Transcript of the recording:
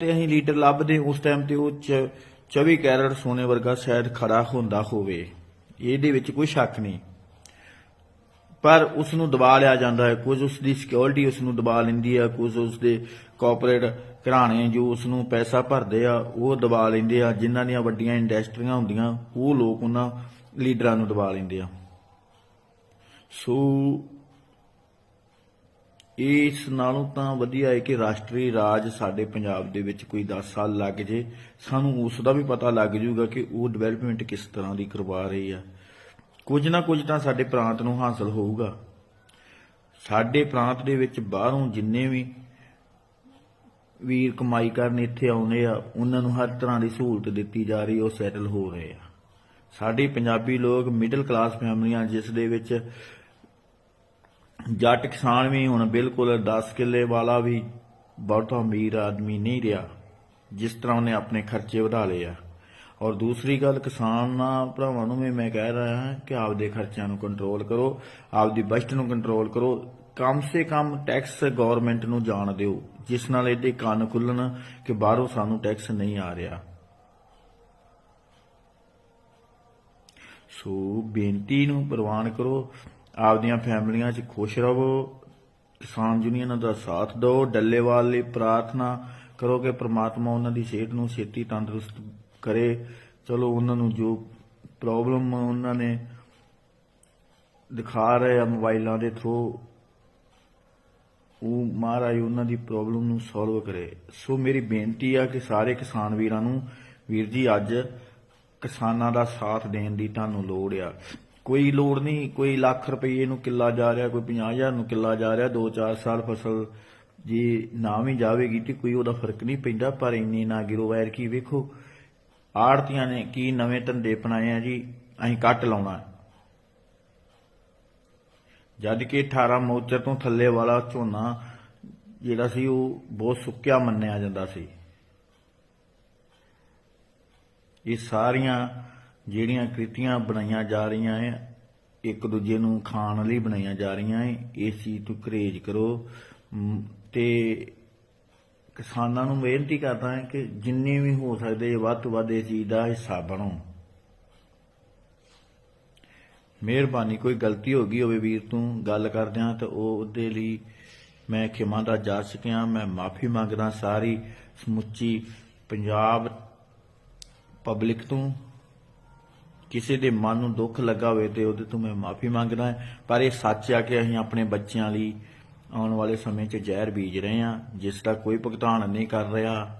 ਤੇ ਅਸੀਂ ਲੀਡਰ ਲੱਭਦੇ ਉਸ ਟਾਈਮ ਤੇ ਉਹ ਚ- 24 ਕੈਰਟ ਸੋਨੇ ਵਰਗਾ ਸ਼ਾਇਦ ਖੜਾ ਹੁੰਦਾ ਹੋਵੇ। ਇਹਦੇ ਵਿੱਚ ਕੋਈ ਸ਼ੱਕ ਨਹੀਂ। ਪਰ ਉਸ ਨੂੰ ਦਬਾ ਲਿਆ ਜਾਂਦਾ ਹੈ। ਕੁਝ ਉਸ ਦੀ ਸਿਕਿਉਰਿਟੀ ਉਸ ਨੂੰ ਦਬਾ ਲੈਂਦੀ ਹੈ। ਕੁਝ ਉਸ ਦੇ ਕਾਰਪੋਰੇਟ ਘਰਾਣੇ ਜੋ ਉਸ ਨੂੰ ਪੈਸਾ ਭਰਦੇ ਆ, ਉਹ ਦਬਾ ਲੈਂਦੇ ਆ। ਜਿਨ੍ਹਾਂ ਦੀਆਂ ਵੱਡੀਆਂ ਇੰਡਸਟਰੀਆਂ ਹੁੰਦੀਆਂ, ਉਹ ਲੋਕ ਉਹਨਾਂ ਲੀਡਰਾਂ ਨੂੰ ਦਬਾ ਲੈਂਦੇ ਆ। ਸੋ ਇਸ ਨਾਲੋਂ ਤਾਂ ਵਧੀਆ ਹੈ ਕਿ ਰਾਸ਼ਟਰੀ ਰਾਜ ਸਾਡੇ ਪੰਜਾਬ ਦੇ ਵਿੱਚ ਕੋਈ 10 ਸਾਲ ਲੱਗ ਜੇ। ਸਾਨੂੰ ਉਸ ਦਾ ਵੀ ਪਤਾ ਲੱਗ ਜਾਊਗਾ ਕਿ ਉਹ ਡਿਵੈਲਪਮੈਂਟ ਕਿਸ ਤਰ੍ਹਾਂ ਦੀ ਕਰਵਾ ਰਹੀ ਆ। ਕੁਝ ਨਾ ਕੁਝ ਤਾਂ ਸਾਡੇ ਪ੍ਰਾਂਤ ਨੂੰ ਹਾਸਲ ਹੋਊਗਾ। ਸਾਡੇ ਪ੍ਰਾਂਤ ਦੇ ਵਿੱਚ ਬਾਹਰੋਂ ਜਿੰਨੇ ਵੀ ਵੀਰ ਕਮਾਈ ਕਰਨ ਇੱਥੇ ਆਉਂਦੇ ਆ, ਉਹਨਾਂ ਨੂੰ ਹਰ ਤਰ੍ਹਾਂ ਦੀ ਸਹੂਲਤ ਦਿੱਤੀ ਜਾ ਰਹੀ, ਉਹ ਸੈਟਲ ਹੋ ਰਹੇ ਆ। ਸਾਡੇ ਪੰਜਾਬੀ ਲੋਕ ਮਿਡਲ ਕਲਾਸ ਫੈਮਲੀਆਂ ਜਿਸ ਦੇ ਵਿੱਚ ਜੱਟ ਕਿਸਾਨ ਵੀ ਹੁਣ ਬਿਲਕੁਲ 10 ਕਿੱਲੇ ਵਾਲਾ ਵੀ ਬਹੁਤਾ ਅਮੀਰ ਆਦਮੀ ਨਹੀਂ ਰਿਹਾ, ਜਿਸ ਤਰ੍ਹਾਂ ਉਹਨੇ ਆਪਣੇ ਖਰਚੇ ਵਧਾ ਲਏ ਆ। ਔਰ ਦੂਸਰੀ ਗੱਲ, ਕਿਸਾਨਾਂ ਭਰਾਵਾਂ ਨੂੰ ਵੀ ਮੈਂ ਕਹਿ ਰਿਹਾ ਹਾਂ ਕਿ ਆਪਦੇ ਖਰਚਿਆਂ ਨੂੰ ਕੰਟਰੋਲ ਕਰੋ, ਆਪਦੀ ਬਜਟ ਨੂੰ ਕੰਟਰੋਲ ਕਰੋ। ਕਮ ਸੇ ਕਮ ਟੈਕਸ ਗਵਰਨਮੈਂਟ ਨੂੰ ਜਾਣ ਦਿਓ, ਜਿਸ ਨਾਲ ਇਹਦੇ ਕੰਨ ਖੁੱਲਣ ਕਿ ਬਾਹਰੋਂ ਸਾਨੂੰ ਟੈਕਸ ਨਹੀਂ ਆ ਰਿਹਾ। ਸੋ ਬੇਨਤੀ ਨੂੰ ਪ੍ਰਵਾਨ ਕਰੋ ਆਪਦੀਆਂ ਫੈਮਲੀਆਂ 'ਚ ਖੁਸ਼ ਰਹੋ, ਕਿਸਾਨ ਯੂਨੀਅਨਾਂ ਦਾ ਸਾਥ ਦਿਓ, ਡੱਲੇਵਾਲ ਲਈ ਪ੍ਰਾਰਥਨਾ ਕਰੋ ਕਿ ਪ੍ਰਮਾਤਮਾ ਉਹਨਾਂ ਦੀ ਸਿਹਤ ਨੂੰ ਛੇਤੀ ਤੰਦਰੁਸਤ ਕਰੇ। ਚਲੋ, ਉਹਨਾਂ ਨੂੰ ਜੋ ਪ੍ਰੋਬਲਮ ਉਹਨਾਂ ਨੇ ਦਿਖਾ ਰਹੇ ਆ ਮੋਬਾਈਲਾਂ ਦੇ ਥਰੂ ਉਹ ਮਹਾਰਾਜ ਉਹਨਾਂ ਦੀ ਪ੍ਰੋਬਲਮ ਨੂੰ ਸੋਲਵ ਕਰੇ। ਸੋ ਮੇਰੀ ਬੇਨਤੀ ਆ ਕਿ ਸਾਰੇ ਕਿਸਾਨ ਵੀਰਾਂ ਨੂੰ, ਵੀਰ ਜੀ, ਅੱਜ ਕਿਸਾਨਾਂ ਦਾ ਸਾਥ ਦੇਣ ਦੀ ਤੁਹਾਨੂੰ ਲੋੜ ਆ। ਕੋਈ ਲੋੜ ਨਹੀਂ, ਕੋਈ ਲੱਖ ਰੁਪਏ ਨੂੰ ਕਿੱਲਾ ਜਾ ਰਿਹਾ, ਕੋਈ 50000 ਨੂੰ ਕਿੱਲਾ ਜਾ ਰਿਹਾ 2-4 ਸਾਲ ਫਸਲ ਜੀ ਨਾ ਵੀ ਜਾਵੇਗੀ ਤੇ ਕੋਈ ਉਹਦਾ ਫ਼ਰਕ ਨਹੀਂ ਪੈਂਦਾ, ਪਰ ਇੰਨੀ ਨਾ ਗਿਰੋ ਵੈਰ ਕੀ ਵੇਖੋ, ਆੜਤੀਆਂ ਨੇ ਕੀ ਨਵੇਂ ਧੰਦੇ ਅਪਣਾਏ ਆ ਜੀ, ਅਸੀਂ ਕੱਟ ਲਾਉਣਾ ਹੈ। ਜਦ ਕਿ 18 ਮੋਚਰ ਤੋਂ ਥੱਲੇ ਵਾਲਾ ਝੋਨਾ ਜਿਹੜਾ ਸੀ, ਉਹ ਬਹੁਤ ਸੁੱਕਿਆ ਮੰਨਿਆ ਜਾਂਦਾ ਸੀ ਇਹ ਸਾਰੀਆਂ ਜਿਹੜੀਆਂ ਕ੍ਰਿਤੀਆਂ ਬਣਾਈਆਂ ਜਾ ਰਹੀਆਂ ਹੈ ਇੱਕ ਦੂਜੇ ਨੂੰ ਖਾਣ ਲਈ ਬਣਾਈਆਂ ਜਾ ਰਹੀਆਂ ਹੈ ਇਸ ਚੀਜ਼ ਤੋਂ ਕਰੇਜ ਕਰੋ। ਮ, ਤੇ ਕਿਸਾਨਾਂ ਨੂੰ ਬੇਨਤੀ ਕਰਦਾ ਹਾਂ ਕਿ ਜਿੰਨੇ ਵੀ ਹੋ ਸਕਦੇ ਵੱਧ ਤੋਂ ਵੱਧ ਇਸ ਚੀਜ਼ ਦਾ ਹਿੱਸਾ ਬਣੋ। ਮਿਹਰਬਾਨੀ ਕੋਈ ਗਲਤੀ ਹੋ ਗਈ ਹੋਵੇ ਵੀਰ ਤੂੰ ਗੱਲ ਕਰਦਿਆਂ ਤਾਂ ਉਹ ਉਹਦੇ ਲਈ ਮੈਂ ਖਿਮਾ ਦਾ ਜਾ ਸਕਿਆ ਮੈਂ ਮਾਫੀ ਮੰਗਦਾ ਸਾਰੀ ਸਮੁੱਚੀ ਪੰਜਾਬ ਪਬਲਿਕ ਤੋਂ। ਕਿਸੇ ਦੇ ਮਨ ਨੂੰ ਦੁੱਖ ਲੱਗਾ ਹੋਵੇ ਤੇ ਉਹਦੇ ਤੋਂ ਮੈਂ ਮਾਫੀ ਮੰਗਦਾ ਹਾਂ। ਪਰ ਇਹ ਸੱਚ ਆ ਕਿ ਅਸੀਂ ਆਪਣੇ ਬੱਚਿਆਂ ਲਈ ਆਉਣ ਵਾਲੇ ਸਮੇਂ 'ਚ ਜ਼ਹਿਰ ਬੀਜ ਰਹੇ ਹਾਂ ਜਿਸ ਦਾ ਕੋਈ ਭੁਗਤਾਨ ਨਹੀਂ ਕਰ ਰਿਹਾ